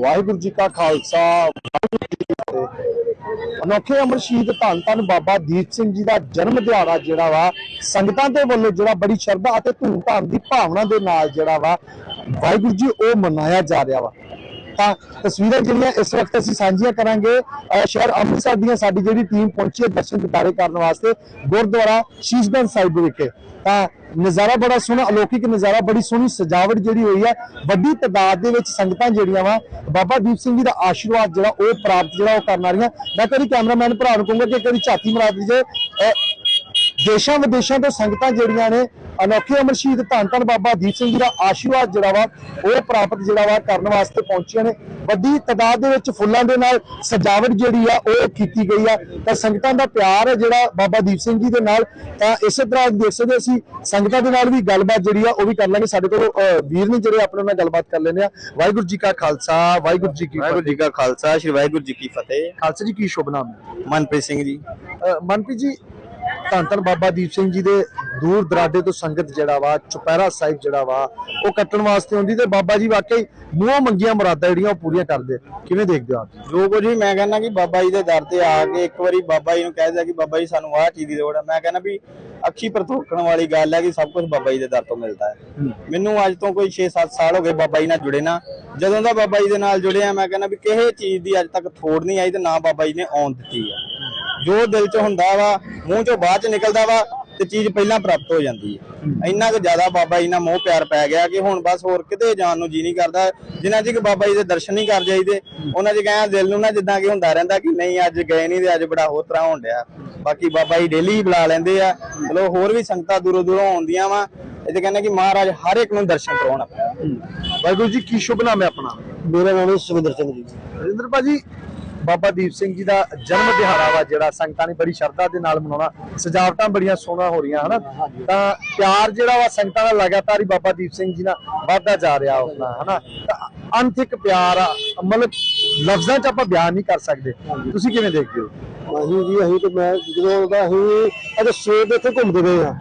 ਵਾਹਿਗੁਰੂ ਜੀ ਕਾ ਖਾਲਸਾ, ਵਾਹਿਗੁਰੂ ਜੀ ਕੀ ਫਤਿਹ। ਅਨੋਖੇ ਅਮਰ ਸ਼ਹੀਦ ਧੰਨ ਧੰਨ ਬਾਬਾ ਦੀਪ ਸਿੰਘ ਜੀ ਦਾ ਜਨਮ ਦਿਹਾੜਾ ਜਿਹੜਾ ਵਾ, ਸੰਗਤਾਂ ਦੇ ਵੱਲੋਂ ਜਿਹੜਾ ਬੜੀ ਸ਼ਰਧਾ ਅਤੇ ਧੂਮ ਧਾਮ ਦੀ ਭਾਵਨਾ ਦੇ ਨਾਲ ਜਿਹੜਾ ਵਾ, ਵਾਹਿਗੁਰੂ ਜੀ, ਉਹ ਮਨਾਇਆ ਜਾ ਰਿਹਾ ਵਾ। ਤਾਂ ਤਸਵੀਰਾਂ ਜਿਹੜੀਆਂ ਇਸ ਵਕਤ ਅਸੀਂ ਸਾਂਝੀਆਂ ਕਰਾਂਗੇ ਸ਼ਹਿਰ ਅੰਮ੍ਰਿਤਸਰ ਦੀਆਂ ਸਾਡੀ ਜਿਹੜੀ ਟੀਮ ਪਹੁੰਚੀ ਹੈ ਦਰਸ਼ਨ ਦਿਦਾਰੇ ਕਰਨ ਵਾਸਤੇ ਗੁਰਦੁਆਰਾ ਸ਼ੀਸ਼ਗੰਜ ਸਾਹਿਬ ਵਿਖੇ। ਤਾਂ ਨਜ਼ਾਰਾ ਬੜਾ ਸੋਹਣਾ, ਅਲੌਕਿਕ ਨਜ਼ਾਰਾ, ਬੜੀ ਸੋਹਣੀ ਸਜਾਵਟ ਜਿਹੜੀ ਹੋਈ ਹੈ, ਵੱਡੀ ਤਾਦਾਦ ਦੇ ਵਿੱਚ ਸੰਗਤਾਂ ਜਿਹੜੀਆਂ ਵਾ, ਬਾਬਾ ਦੀਪ ਸਿੰਘ ਜੀ ਦਾ ਆਸ਼ੀਰਵਾਦ ਜਿਹੜਾ ਉਹ ਪ੍ਰਾਪਤ ਜਿਹੜਾ ਉਹ ਕਰਨ ਆ ਰਹੀਆਂ। ਮੈਂ ਕਰੀ ਕੈਮਰਾਮੈਨ ਭਰਾ ਨੂੰ ਕਹੂੰਗਾ ਕਿ ਕਰੀ ਝਾਤੀ ਮਰਾ ਦਈਏ ਦੇਸ਼ਾਂ ਵਿਦੇਸ਼ਾਂ ਤੋਂ ਸੰਗਤਾਂ ਜਿਹੜੀਆਂ ਨੇ ਅਨੋਖੇ ਅਮਰ ਸ਼ਹੀਦ ਧੰਨ ਧੰਨ ਬਾਬਾ ਦੀਪ ਸਿੰਘ ਜੀ ਦਾ ਆਸ਼ੀਰਵਾਦ ਜਿਹੜਾ ਵਾ ਉਹ ਪ੍ਰਾਪਤ ਜਿਹੜਾ ਵਾ ਕਰਨ ਵਾਸਤੇ ਪਹੁੰਚੀਆਂ ਨੇ। ਵੱਡੀ ਤਾਦਾਦ ਦੇ ਵਿੱਚ ਫੁੱਲਾਂ ਦੇ ਨਾਲ ਸਜਾਵਟ ਜਿਹੜੀ ਆ ਉਹ ਕੀਤੀ ਗਈ ਆ। ਤਾਂ ਸੰਗਤਾਂ ਦਾ ਪਿਆਰ ਹੈ ਜਿਹੜਾ ਬਾਬਾ ਦੀਪ ਸਿੰਘ ਜੀ ਦੇ ਨਾਲ। ਤਾਂ ਇਸੇ ਤਰ੍ਹਾਂ ਦੇਖ ਸਕਦੇ ਅਸੀਂ ਸੰਗਤਾਂ ਦੇ ਨਾਲ ਵੀ ਗੱਲਬਾਤ ਜਿਹੜੀ ਆ ਉਹ ਵੀ ਕਰ ਲਾਂਗੇ। ਸਾਡੇ ਕੋਲ ਵੀਰ ਨੇ ਜਿਹੜੇ ਆਪਣੇ ਨਾਲ ਗੱਲਬਾਤ ਕਰ ਲੈਂਦੇ ਆ। ਵਾਹਿਗੁਰੂ ਜੀ ਕਾ ਖਾਲਸਾ ਵਾਹਿਗੁਰੂ ਜੀ ਕੀ ਵਾਹਿਗੁਰੂ ਜੀ ਕਾ ਖਾਲਸਾ ਸ੍ਰੀ ਵਾਹਿਗੁਰੂ ਜੀ ਕੀ ਫਤਿਹ। ਖਾਲਸਾ ਜੀ ਕੀ ਸ਼ੁਭ ਨਾਮ ਹੈ? ਮਨਪ੍ਰੀਤ ਸਿੰਘ ਜੀ। ਮਨਪ੍ਰੀਤ ਜੀ ਧੰਨ ਧੰਨ ਬਾਬਾ ਦੀਪ ਸਿੰਘ ਜੀ ਦੇ ਦੂਰ ਦਰਾਡੇ ਤੋਂ ਸੰਗਤ ਜਿਹੜਾ ਵਾ ਚੁਪਹਿਰਾ ਸਾਹਿਬ ਜਿਹੜਾ ਵਾ ਉਹ ਕੱਟਣ ਵਾਸਤੇ ਆਉਂਦੀ ਤੇ ਬਾਬਾ ਜੀ ਵਾਕਈ ਮੂੰਹੋਂ ਮੰਗੀਆਂ ਮੁਰਾਦਾਂ ਜਿਹੜੀਆਂ ਉਹ ਪੂਰੀਆਂ ਕਰਦੇ। ਕਿਵੇਂ ਦੇਖਦੇ ਆਪ? ਜੋ ਕੁਝ ਵੀ ਮੈਂ ਕਹਿੰਦਾ ਕਿ ਬਾਬਾ ਜੀ ਦੇ ਦਰ ਤੇ ਆ ਕੇ ਇੱਕ ਵਾਰੀ ਬਾਬਾ ਜੀ ਨੂੰ ਕਹਿ ਦਿਆ ਕਿ ਬਾਬਾ ਜੀ ਸਾਨੂੰ ਆਹ ਚੀਜ਼ ਦੀ ਲੋੜ ਹੈ ਮੈਂ ਕਹਿੰਦਾ ਵੀ ਅੱਖੀ ਪ੍ਰਤੋਖਣ ਵਾਲੀ ਗੱਲ ਹੈ ਕਿ ਸਭ ਕੁਝ ਬਾਬਾ ਜੀ ਦੇ ਦਰ ਤੋਂ ਮਿਲਦਾ ਹੈ। ਮੈਨੂੰ ਅੱਜ ਤੋਂ ਕੋਈ 6-7 ਸਾਲ ਹੋ ਗਏ ਬਾਬਾ ਜੀ ਨਾਲ ਜੁੜੇ ਨਾ। ਜਦੋਂ ਦਾ ਬਾਬਾ ਜੀ ਦੇ ਨਾਲ ਜੁੜਿਆ ਮੈਂ ਕਹਿੰਦਾ ਵੀ ਕਿਸੇ ਚੀਜ਼ ਦੀ ਅੱਜ ਤੱਕ ਥੋੜ ਨਹੀਂ ਆਈ ਤੇ ਨਾ ਬਾਬਾ ਜੀ ਨੇ ਆਉਣ ਦਿੱਤੀ ਹੈ ਜੋ ਦਿਲ 'ਚ ਹੁੰਦਾ ਵਾ ਮੂੰਹ 'ਚੋਂ ਬਾਅਦ 'ਚ ਨਿਕਲਦਾ ਵਾ ਤੇ ਚੀਜ਼ ਪਹਿਲਾਂ ਪ੍ਰਾਪਤ ਹੋ ਜਾਂਦੀ ਹੈ। ਇੰਨਾ ਕੁ ਜ਼ਿਆਦਾ ਬਾਬਾ ਜੀ ਨਾਲ ਮੋਹ ਪਿਆਰ ਪੈ ਗਿਆ ਕਿ ਹੁਣ ਬਸ ਹੋਰ ਕਿਤੇ ਜਾਣ ਨੂੰ ਜੀ ਨਹੀਂ ਕਰਦਾ। ਜਿੰਨਾ ਚਿਰ ਬਾਬਾ ਜੀ ਦੇ ਦਰਸ਼ਨ ਨਹੀਂ ਕਰ ਜਾਈਦੇ ਉਹਨਾਂ ਚ ਕਹਿੰਦਾ ਦਿਲ ਨੂੰ ਨਾ ਜਿੱਦਾਂ ਕਿ ਹੁੰਦਾ ਰਹਿੰਦਾ ਕਿ ਨਹੀਂ ਅੱਜ ਗਏ ਨਹੀਂ ਤੇ ਅੱਜ ਬੜਾ ਹੋਰ ਤਰ੍ਹਾਂ ਹੋਣ ਡਿਆ। ਬਾਕੀ ਬਾਬਾ ਜੀ ਡੇਲੀ ਹੀ ਬੁਲਾ ਲੈਂਦੇ ਆ। ਚਲੋ ਹੋਰ ਵੀ ਸੰਗਤਾਂ ਦੂਰੋਂ ਦੂਰੋਂ ਆਉਂਦੀਆਂ ਵਾ। ਇਹ ਤੇ ਕਹਿੰਦੇ ਕਿ ਮਹਾਰਾਜ ਹਰ ਇੱਕ ਨੂੰ ਦਰਸ਼ਨ ਕਰਾਉਣ ਆਪਣੇ। ਵਾਹਿਗੁਰੂ ਜੀ ਕੀ ਸ਼ੁਭ ਨਾਮ ਹੈ ਆਪਣਾ? ਮੇਰਾ ਨਾਮ ਹੈ ਸੁਖਿੰਦਰ ਸਿੰਘ ਜੀ। ਰਜਿੰਦਰ ਭਾਜੀ ਬਾਬਾ ਦੀਪ ਸਿੰਘ ਜੀ ਦਾ ਜਨਮ ਦਿਹਾੜਾ ਵਾ ਜਿਹੜਾ ਸੰਗਤਾਂ ਨੇ ਬੜੀ ਸ਼ਰਧਾ ਦੇ ਨਾਲ ਮਨਾਉਣਾ ਸਜਾਵਟਾਂ ਬੜੀਆਂ ਸੋਹਣਾ ਹੋ ਰਹੀਆਂ ਹਨਾ? ਤਾਂ ਪਿਆਰ ਜਿਹੜਾ ਵਾ ਸੰਗਤਾਂ ਦਾ ਲਗਾਤਾਰ ਹੀ ਬਾਬਾ ਦੀਪ ਸਿੰਘ ਜੀ ਨਾਲ ਵਧਦਾ ਜਾ ਰਿਹਾ ਆਪਣਾ ਹਨਾ? ਅੰਤਿਕ ਪਿਆਰ ਆ ਮਤਲਬ ਲਫ਼ਜ਼ਾਂ 'ਚ ਆਪਾਂ ਬਿਆਨ ਨਹੀਂ ਕਰ ਸਕਦੇ। ਤੁਸੀਂ ਕਿਵੇਂ ਦੇਖਦੇ ਹੋ? ਅਸੀਂ ਜੀ ਅਸੀਂ ਤੇ ਮੈਂ ਜਦੋਂ ਦਾ ਅਸੀਂ ਅੱਜ ਸਵੇਰ ਦੇ ਇੱਥੇ ਘੁੰਮਦੇ ਰਹੇ ਆ।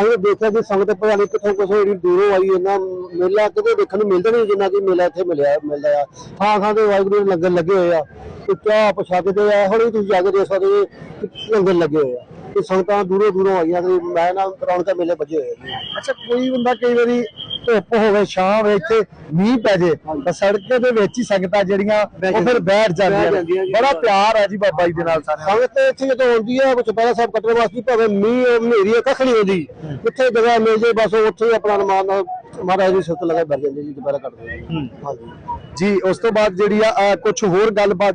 ਅਸੀਂ ਦੇਖਿਆ ਕਿ ਸੰਗਤ ਨਹੀਂ ਕਿੱਥੋਂ ਕਿਥੋਂ ਏਡੀ ਦੂਰੋਂ ਆਈ ਇਹਨਾਂ ਮੇਲਾ ਕਿਤੇ ਦੇਖਣ ਨੂੰ ਮਿਲਦਾ ਨਹੀਂ ਜਿੰਨਾ ਕਿ ਮੇਲਾ ਇੱਥੇ ਮਿਲਿਆ ਮਿਲਦਾ ਆ। ਥਾਂ ਥਾਂ ਤੇ ਵਾਹਿਗੁਰੂ ਲੰਗਰ ਲੱਗੇ ਹੋਏ ਆ। ਤੇ ਚਾਹ ਤੇ ਆ ਹੁਣ ਤੁਸੀਂ ਜਾ ਕੇ ਦੇਖ ਸਕਦੇ ਹੋ ਕਿ ਲੰਗਰ ਲੱਗੇ ਹੋਏ ਆ। ਤੇ ਸੰਗਤਾਂ ਦੂਰੋਂ ਦੂਰੋਂ ਆਈਆਂ ਤੇ ਮੈਂ ਨਾ ਰੌਣਕਾਂ ਮੇਲੇ ਵੱਜੇ ਹੋਏ ਆ। ਅੱਛਾ ਕੋਈ ਬੰਦਾ ਕਈ ਵਾਰੀ ਧੁੱਪ ਹੋਵੇ ਛਾਂ ਹੋਵੇ ਇੱਥੇ ਮੀਂਹ ਪੈ ਜੇ ਤਾਂ ਸੜਕ ਦੇ ਵਿੱਚ ਹੀ ਸੰਗਤਾਂ ਜਿਹੜੀਆਂ ਉਹ ਫਿਰ ਬੈਠ ਜਾਂਦੀਆਂ ਨੇ। ਬੜਾ ਪਿਆਰ ਹੈ ਜੀ ਬਾਬਾ ਜੀ ਦੇ ਨਾਲ ਸਾਰਿਆਂ ਸੰਗਤ ਇੱਥੇ ਜਦੋਂ ਆਉਂਦੀ ਹੈ ਕੁਝ ਪਹਿਲਾ ਸਾਹਿਬ ਕੱਟਣ ਵਾਸਤੇ ਭਾਵੇਂ ਮੀਂਹ ਹਨੇਰੀ ਕੱਖ ਨਹੀਂ ਆਉਂਦੀ। ਜਿੱਥੇ ਜਗ੍ਹਾ ਮਿਲ ਜੇ ਬਸ ਉੱਥੇ ਹੀ ਆਪਣਾ ਅਨੁਮਾਨ ਨਾਲ ਮਹਾਰਾਜ ਦੀ ਸਿਫਤ ਲਗਾ ਬੈਠ ਜਾਂਦੇ ਜੀ ਦੁਪਹਿਰਾ ਕੱਟਦੇ ਆ। ਹਾਂਜੀ ਜੀ ਉਸ ਤੋਂ ਬਾਅਦ ਜਿਹੜੀ ਆ ਕੁਝ ਹੋਰ ਗੱਲਬਾਤ